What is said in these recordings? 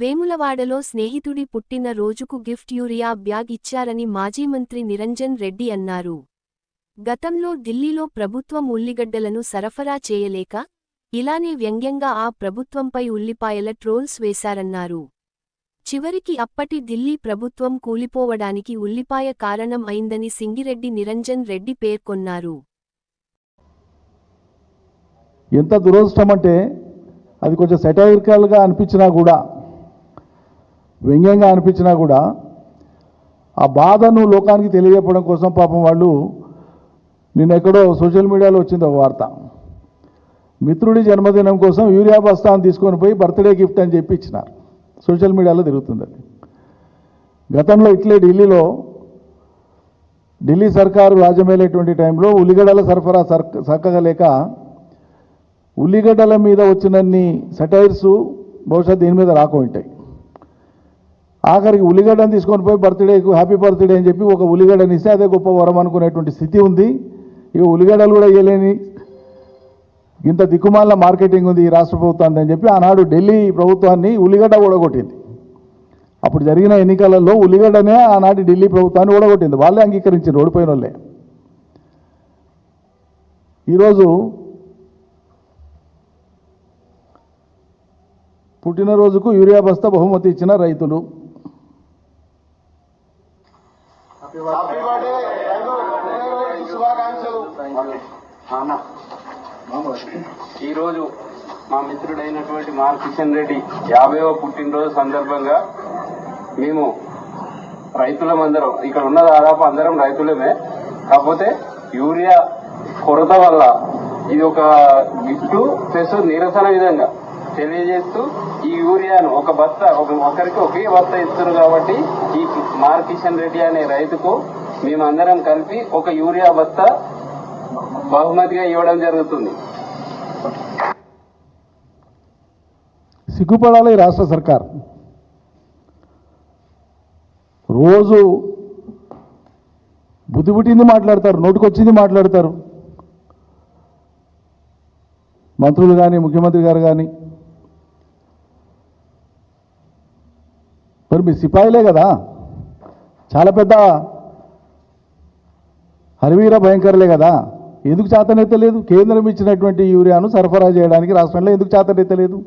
వేములవాడలో స్నేహితుడి పుట్టిన రోజుకు గిఫ్ట్ యూరియా బ్యాగ్ ఇచ్చారని మాజీ మంత్రి నిరంజన్ రెడ్డి అన్నారు. గతంలో ఢిల్లీలో ప్రభుత్వం ఉల్లిగడ్డలను సరఫరా చేయలేక ఇలానే వ్యంగ్యంగా ఆ ప్రభుత్వంపై ఉల్లిపాయల ట్రోల్స్ వేశారన్నారు. చివరికి అప్పటి ఢిల్లీ ప్రభుత్వం కూలిపోవడానికి ఉల్లిపాయ కారణం అయిందని సింగిరెడ్డి నిరంజన్ రెడ్డి పేర్కొన్నారు. ఎంత దురదృష్టం అంటే అది కొంచెం సెటైరికల్గా అనిపించినా కూడా వ్యంగ్యంగా అనిపించినా కూడా ఆ బాధను లోకానికి తెలియజెప్పడం కోసం పాపం వాళ్ళు నిన్న ఎక్కడో సోషల్ మీడియాలో వచ్చింది ఒక వార్త. మిత్రుడి జన్మదినం కోసం యూరియా బస్తాను తీసుకొని పోయి బర్త్డే గిఫ్ట్ అని చెప్పి ఇచ్చినారు. సోషల్ మీడియాలో తిరుగుతుంది అది. గతంలో ఇట్లే ఢిల్లీలో ఢిల్లీ సర్కారు రాజ్యమేలేటువంటి టైంలో ఉల్లిగడ్డల సరఫరా సర్క చక్కగా లేక ఉల్లిగడ్డల మీద వచ్చినన్ని సటైర్స్ బహుశా దీని మీద రాకుంటాయి ఆఖరికి ఉల్లిగడ్డను తీసుకొని పోయి బర్త్డేకు హ్యాపీ బర్త్డే అని చెప్పి ఒక ఉల్లిగడ్డని ఇస్తే అదే గొప్ప వరం అనుకునేటువంటి స్థితి ఉంది. ఇక ఉల్లిగడ్డలు కూడా వేయలేని ఇంత దిక్కుమాల మార్కెటింగ్ ఉంది ఈ రాష్ట్ర ప్రభుత్వాన్ని అని చెప్పి ఆనాడు ఢిల్లీ ప్రభుత్వాన్ని ఉల్లిగడ్డ ఓడగొట్టింది. అప్పుడు జరిగిన ఎన్నికలలో ఉల్లిగడ్డనే ఆనాటి ఢిల్లీ ప్రభుత్వాన్ని ఓడగొట్టింది. వాళ్ళే అంగీకరించారు ఓడిపోయిన వాళ్ళే ఈరోజు పుట్టినరోజుకు యూరియా బస్తా బహుమతి ఇచ్చిన రైతులు హ్యాపీ బర్త్డే శుభాకాంక్షలు ఈరోజు మా మిత్రుడైనటువంటి మార్ కిషన్ రెడ్డి యాభైవ పుట్టినరోజు సందర్భంగా మేము రైతులమందరం ఇక్కడ ఉన్న దాదాపు అందరం రైతులమే. కాకపోతే యూరియా కొరత వల్ల ఇది ఒక గిఫ్ట్ ప్లస్ నిరసన విధంగా తెలియజేస్తూ ఈ యూరియాను ఒక బస్తా ఒక ఒకరికి ఒకే బస్తా ఇస్తున్నారు కాబట్టి ఈ మార్ కిషన్ రెడ్డి అనే రైతుకు మేమందరం కలిపి ఒక యూరియా బస్తా బహుమతిగా ఇవ్వడం జరుగుతుంది. సిగ్గుపడాలి రాష్ట్ర సర్కార్. రోజు బుద్ధి పుట్టింది మాట్లాడతారు నోటికొచ్చింది మాట్లాడతారు. మంత్రులు కానీ ముఖ్యమంత్రి గారు కానీ మరి మీ సిపాయిలే కదా? చాలా పెద్ద హరివీర భయంకరలే కదా? ఎందుకు చేతనెత్తలేదు కేంద్రం ఇచ్చినటువంటి యూరియాను సరఫరా చేయడానికి రాష్ట్రంలో ఎందుకు చేతనెత్తలేదు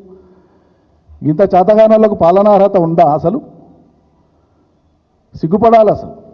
ఇంత చేతగానాలకు పాలనా అర్హత ఉందా అసలు? సిగ్గుపడాలి అసలు.